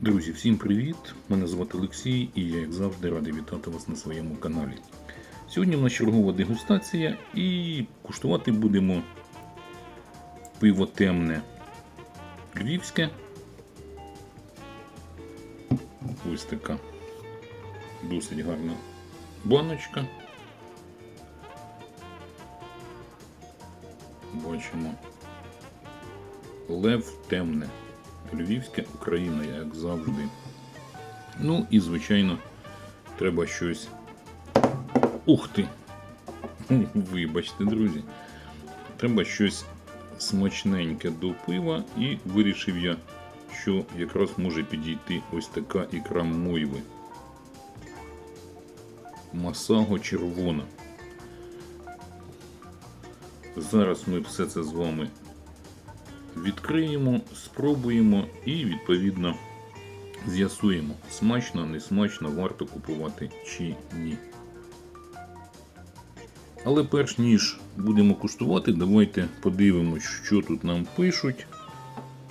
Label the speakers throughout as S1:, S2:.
S1: Друзі, всім привіт! Мене звати Олексій і я, як завжди, радий вітати вас на своєму каналі. Сьогодні в нас чергова дегустація і куштувати будемо пиво темне львівське. Ось така досить гарна баночка. Бачимо. Лев темне. Львівське Україна, як завжди. Ну і, звичайно, треба щось. Ух ти! Вибачте, друзі. Треба щось смачненьке до пива, і вирішив я, що якраз може підійти ось така ікра мойви. Масаго червона. Зараз ми все це з вами відкриємо, спробуємо і відповідно з'ясуємо, смачно, не смачно, варто купувати чи ні. Але перш ніж будемо куштувати, давайте подивимось, що тут нам пишуть,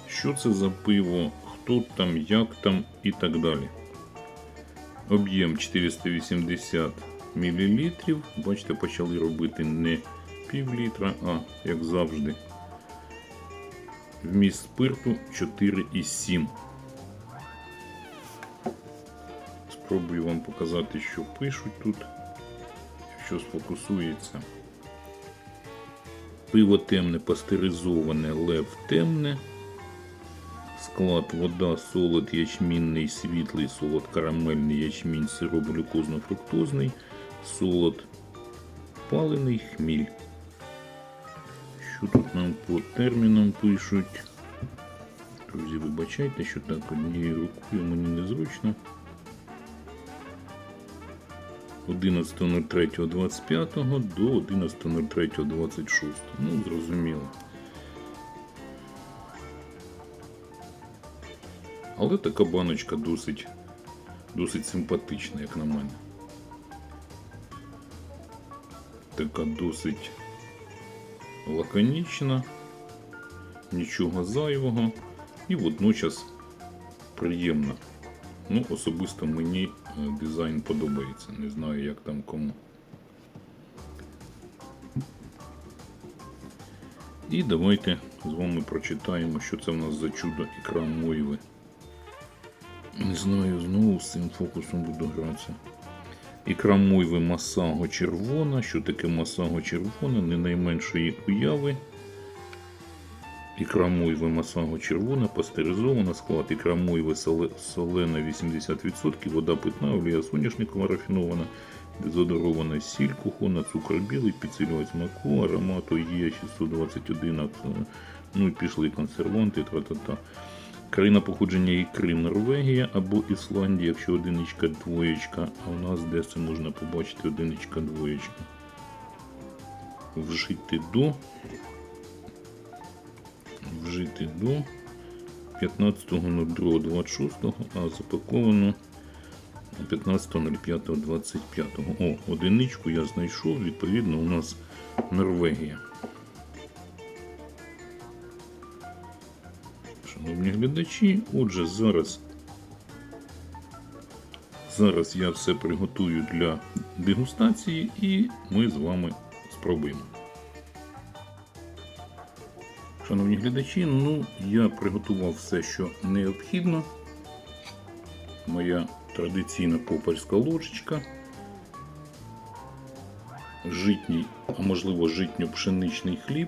S1: що це за пиво, хто там, як там і так далі. Об'єм 480 мл. Бачите, почали робити не пів літра, а як завжди. Вміст спирту 4,7. Спробую вам показати, що пишуть тут, якщо сфокусується. Пиво темне, пастеризоване, лев темне. Склад вода, солод, ячмінний, світлий, солод, карамельний, ячмінь, сироп глюкозно-фруктозний, солод, палений хміль. Що тут нам по термінам пишуть? Друзі, вибачайте, що так однією рукою мені незручно. 11.03.25 до 11.03.26. Ну, зрозуміло. Але така баночка досить, досить симпатична, як на мене. Така досить лаконічна, нічого зайвого і водночас приємна. Ну, особисто мені е, дизайн подобається. Не знаю, як там кому. І давайте з вами прочитаємо, що це в нас за чудо ікра Мойви. Не знаю, знову з цим фокусом буду гратися. Ікра Мойви Масаго червона. Що таке Масаго червона? Не найменшої уяви. Ікра Мойви Масаго червона, пастеризована, склад ікра Мойви солена 80%, вода питна, олія соняшникова рафінована, дезодорована сіль, кухона, цукор білий, підсилювач смаку, аромату є 621, ну і пішли консерванти, тра-та-та. Країна походження ікри Норвегія або Ісландія, якщо одиничка двоєчка, а у нас де це можна побачити одиничка двоєчка. Вжити до. Вжити до 15.02.26, а запаковано 15.05.25. О, одиничку я знайшов, відповідно, у нас Норвегія. Шановні глядачі, отже, зараз, зараз я все приготую для дегустації і ми з вами спробуємо. Шановні глядачі, ну я приготував все, що необхідно. Моя традиційна попельська ложечка. Житній, а можливо житньо-пшеничний хліб.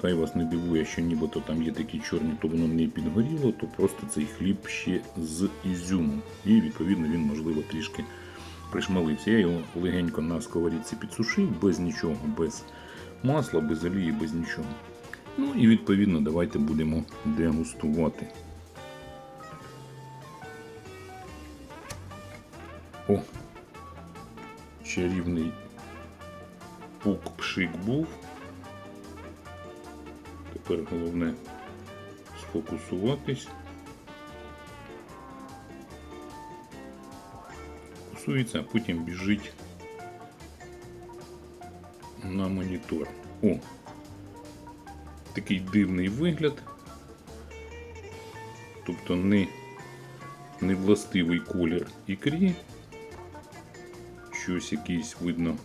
S1: Хай вас не дивує, що нібито там є такі чорні, то воно не підгоріло, то просто цей хліб ще з ізюмом. І відповідно він, можливо, трішки пришмалився. Я його легенько на сковорідці підсушив, без нічого, без масла, без олії, без нічого. Ну і відповідно давайте будемо дегустувати. О! Чарівний пук-пшик був. Тепер головне сфокусуватись. Фокусується, а потім біжить на монітор. О! Такий дивний вигляд. Тобто не, властивий колір ікрі. Щось якийсь видно.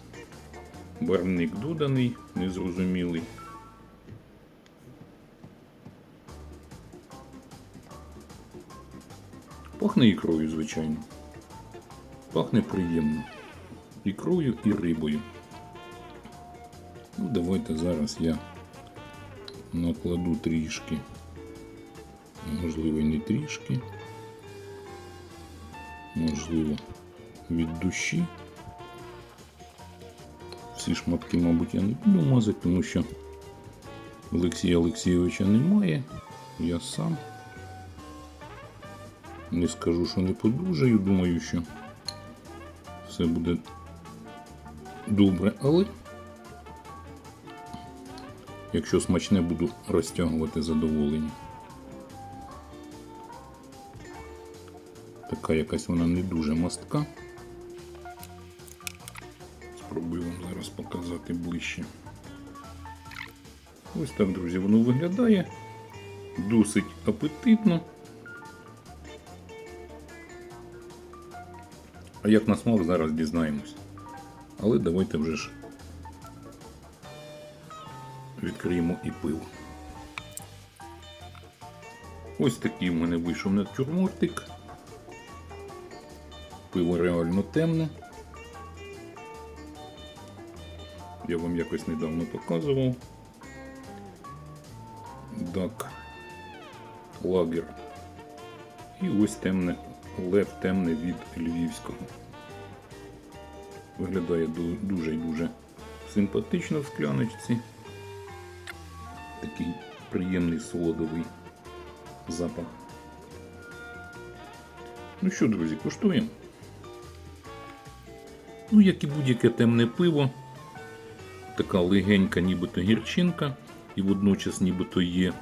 S1: Барвник доданий, незрозумілий. Пахне ікрою, звичайно. Пахне приємно. Ікрою і рибою. Ну, давайте зараз я накладу трішки. Можливо, не трішки. Можливо, від душі. Всі шматки, мабуть, я не буду мазати, тому що Олексія Олексійовича немає. Я сам. Не скажу, що не подужаю, думаю, що все буде добре, але якщо смачне, буду розтягувати задоволення. Така якась вона не дуже мастка. Спробую вам зараз показати ближче. Ось так, друзі, воно виглядає досить апетитно. А як на смак зараз дізнаємось. Але давайте вже ж відкриємо і пиво. Ось такий в мене вийшов натюрмортик. Пиво реально темне. Я вам якось недавно показував. Дак лагер. І ось темне, лев темне від львівського. Виглядає дуже і дуже симпатично в скляночці. Такий приємний солодовий запах. Ну що, друзі, куштуємо. Ну, як і будь-яке темне пиво, така легенька, нібито гірчинка, і водночас нібито є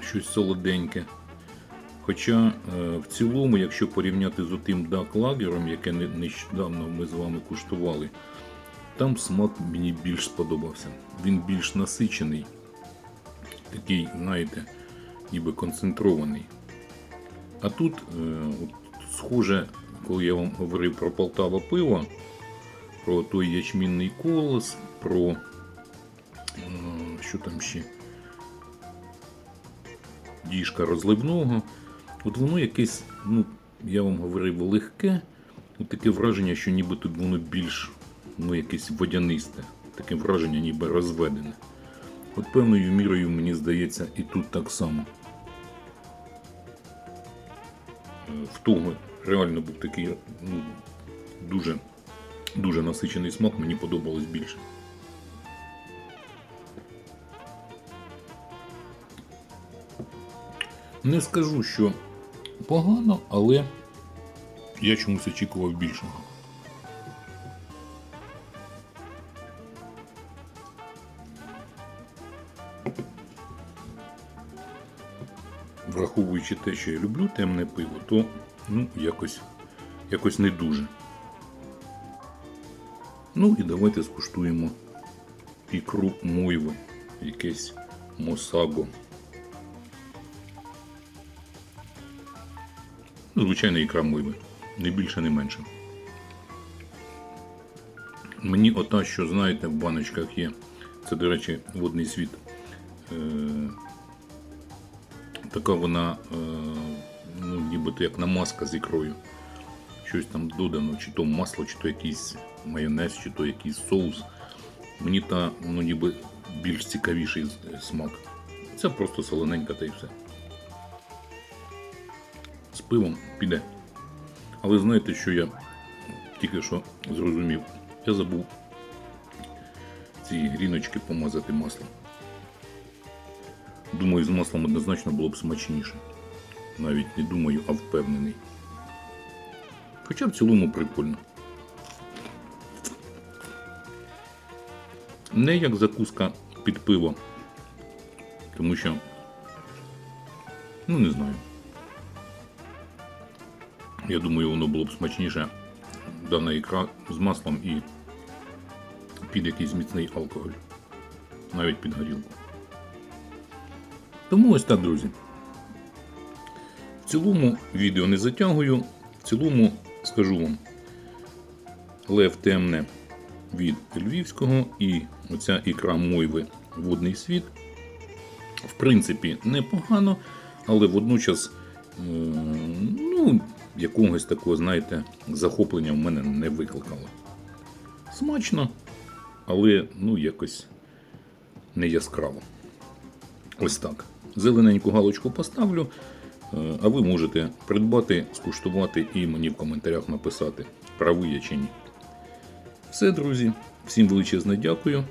S1: щось солоденьке. Хоча е, в цілому, якщо порівняти з отим Дак Лагером, яке не- нещодавно ми з вами куштували, там смак мені більш сподобався. Він більш насичений, такий, знаєте, ніби концентрований. А тут, е, схоже, коли я вам говорив про Полтава пиво, про той ячмінний колос, про е, що там ще? Діжка розливного. От воно якесь, ну, я вам говорив, легке, от таке враження, що ніби тут воно більш ну, якесь водянисте. Таке враження, ніби розведене. От певною мірою, мені здається, і тут так само. Е, В того реально був такий ну, дуже, дуже насичений смак, мені подобалось більше. Не скажу, що погано, але я чомусь очікував більшого. Враховуючи те, що я люблю темне пиво, то ну, якось, якось не дуже. Ну і давайте скуштуємо ікру мойви, якесь мосаго. Ну, Звичайна ікра мойви. Не більше, не менше. Мені ота, що знаєте, в баночках є. Це, до речі, водний світ. Е, така вона, е, ну, нібито як намазка з ікрою. Щось там додано, чи то масло, чи то якийсь майонез, чи то якийсь соус. Мені та, ну, ніби більш цікавіший смак. Це просто солоненька та й все. Пивом піде. Але знаєте, що я тільки що зрозумів? Я забув ці гріночки помазати маслом. Думаю, з маслом однозначно було б смачніше. Навіть не думаю, а впевнений. Хоча в цілому прикольно. Не як закуска під пиво. Тому що, ну не знаю. Я думаю, воно було б смачніше дана ікра з маслом і під якийсь міцний алкоголь. Навіть під горілку. Тому ось так, друзі. В цілому відео не затягую. В цілому скажу вам, Лев темне від Львівського і оця ікра Мойви Водний світ. В принципі, непогано, але водночас, е, ну, якогось такого, знаєте, захоплення в мене не викликало. Смачно, але ну, якось не яскраво. Ось так. Зелененьку галочку поставлю, е, а ви можете придбати, скуштувати і мені в коментарях написати, правий я чи ні. Все, друзі. Всім величезне дякую.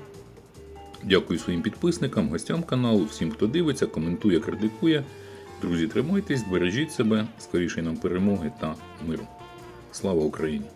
S1: Дякую своїм підписникам, гостям каналу, всім, хто дивиться, коментує, критикує. Друзі, тримайтесь, бережіть себе, скоріше нам перемоги та миру. Слава Україні!